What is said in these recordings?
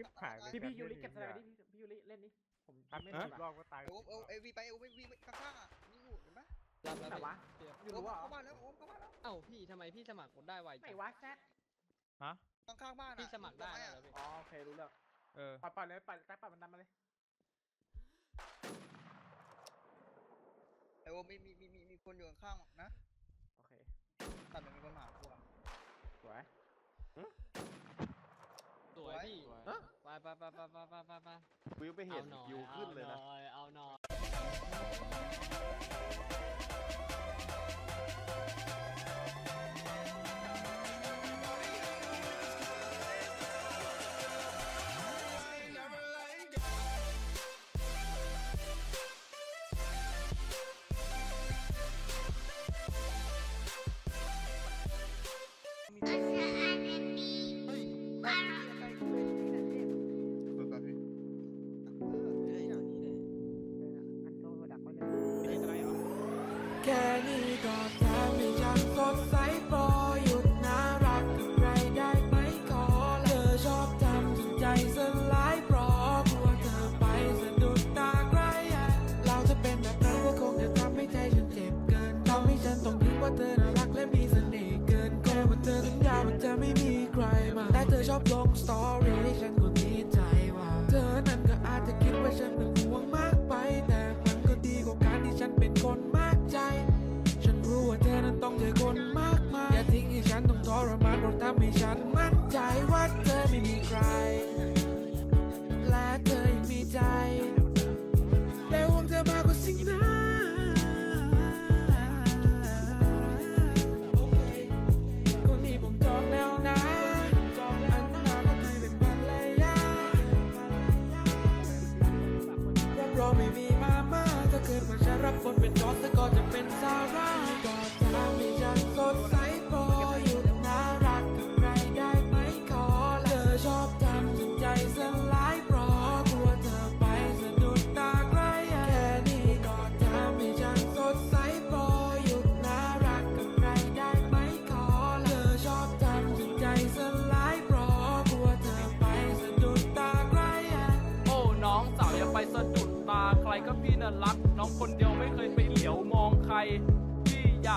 ชิบหายพี่พี่ยูริเก็บสไลด์ดิพี่พี่ยูริเล่นดิผมทำไม่ไม่ได้ได้รอบก็ตายเอวเอวเอวีไปเอววีไปข้างๆอะนี่อยู่เห็นปะรับแล้วไหนวะพี่ยูโอ้รู้ว่าเข้าบ้านแล้วโอ้เข้าบ้านแล้วเอ้าพี่ทำไมพี่สมัครได้ไวไหนจังวะแซดฮะข้างๆบ้านอะพี่สมัครได้แล้วเหรอพี่อ๋อโอเครู้เรื่องเออปล่อยปล่อยเลยปล่อยแซดปล่อยมันดำมาเลยเอวมีมีมีมีมีคนอยู่ข้างๆนะโอเคตัดมันมีคนมาหากูอะ สวย สวย พี่สวยไปไปไปไปไปไปไปไปกูยังไม่เห็นอาหน่อยยูขึ้นเลยนะ เอาหน่อยเอาหน่อย แค่นี้ก็ทำให้ฉันสดใสพอ me cry.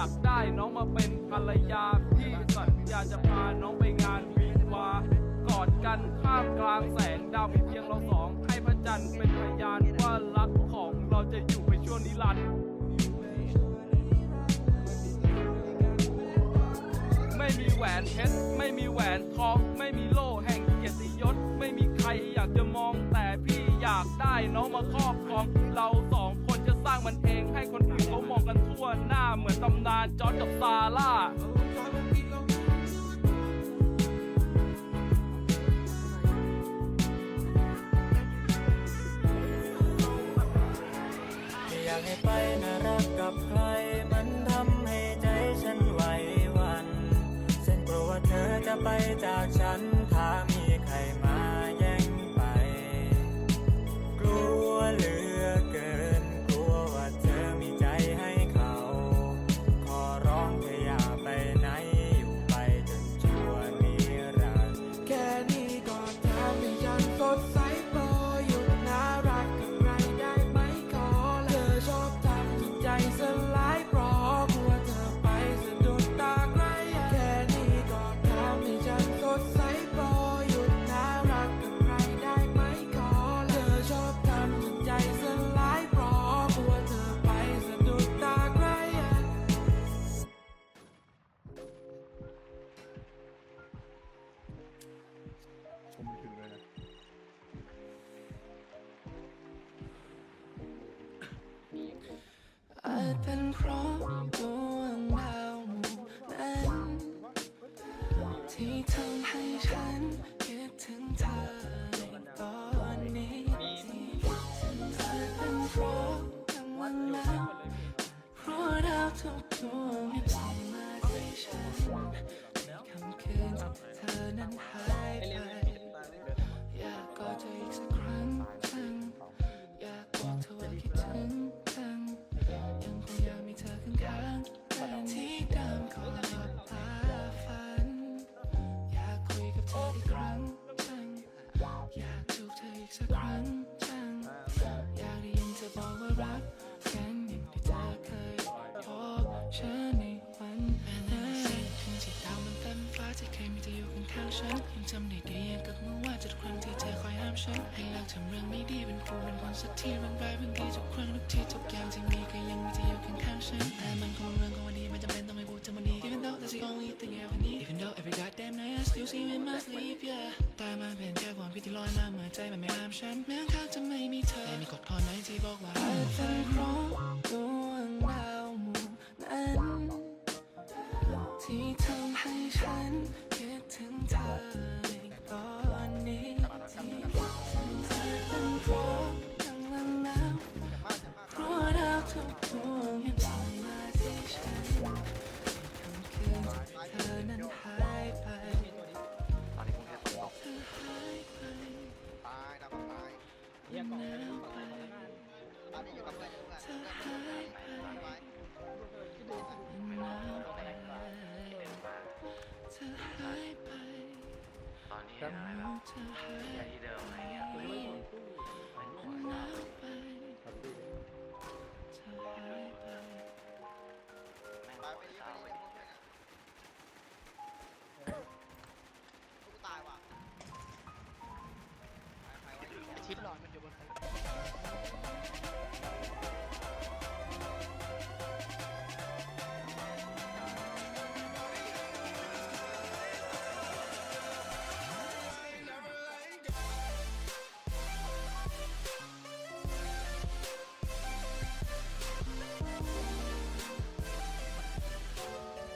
ากได้น้องมาเป็นภรรยาพี่สัญญาจะพาน้องไปงานวิวากอดกันข้ามกลางแสงดาวมีเพียงเราสองให้พระจันทร์เป็นพยานว่ารักของเราจะอยู่ไปชั่วนิรันดร์ไม่มีแหวนเพชรไม่มีแหวนทองไม่มีโล่แห่งเกียรติยศ ไม่มีใครอยากจะมองแต่พี่อยากได้น้องมาครอบครอง เราสองคนจะสร้างมันเองให้คน จอร์จกับซาร่าอยากให้ไปน่ารักกับใคร มันทำให้ใจฉันไหววัน เส้นกลัวว่าเธอจะไปจากฉันถาม been prompt. ฉันยังจำได้ดีอย่างกับเมื่อวานจากครั้งที่เธอคอยห้ามฉันให้เลิกทำเรื่องไม่ดีเป็นครูเป็นคนสักทีเรื่องรายเรื่องดีทุกครั้งทุกทีทุกอย่างที่มีก็ยังมีเธออยู่ข้างๆฉันแต่มันคงเรื่องของวันนี้ไม่จำเป็นต้องให้พูดถึงวันนี้ even though that's the only thing I ever need even though every goddamn night I still see you in my sleep yeah แต่มันเป็นแค่ความคิดที่ลอยมาเหมื่อใจมันไม่ห้ามฉันแม้ข้างจะไม่มีเธอแต่มีกฎข้อไหนที่บอกว่าอาจเป็นเพราะ ตอนนี้อยู่กับเพื่อนอยู่กับเพื่อนไว้มันหายไปตอนนี้อะไรแบบเธอหาที่เดิม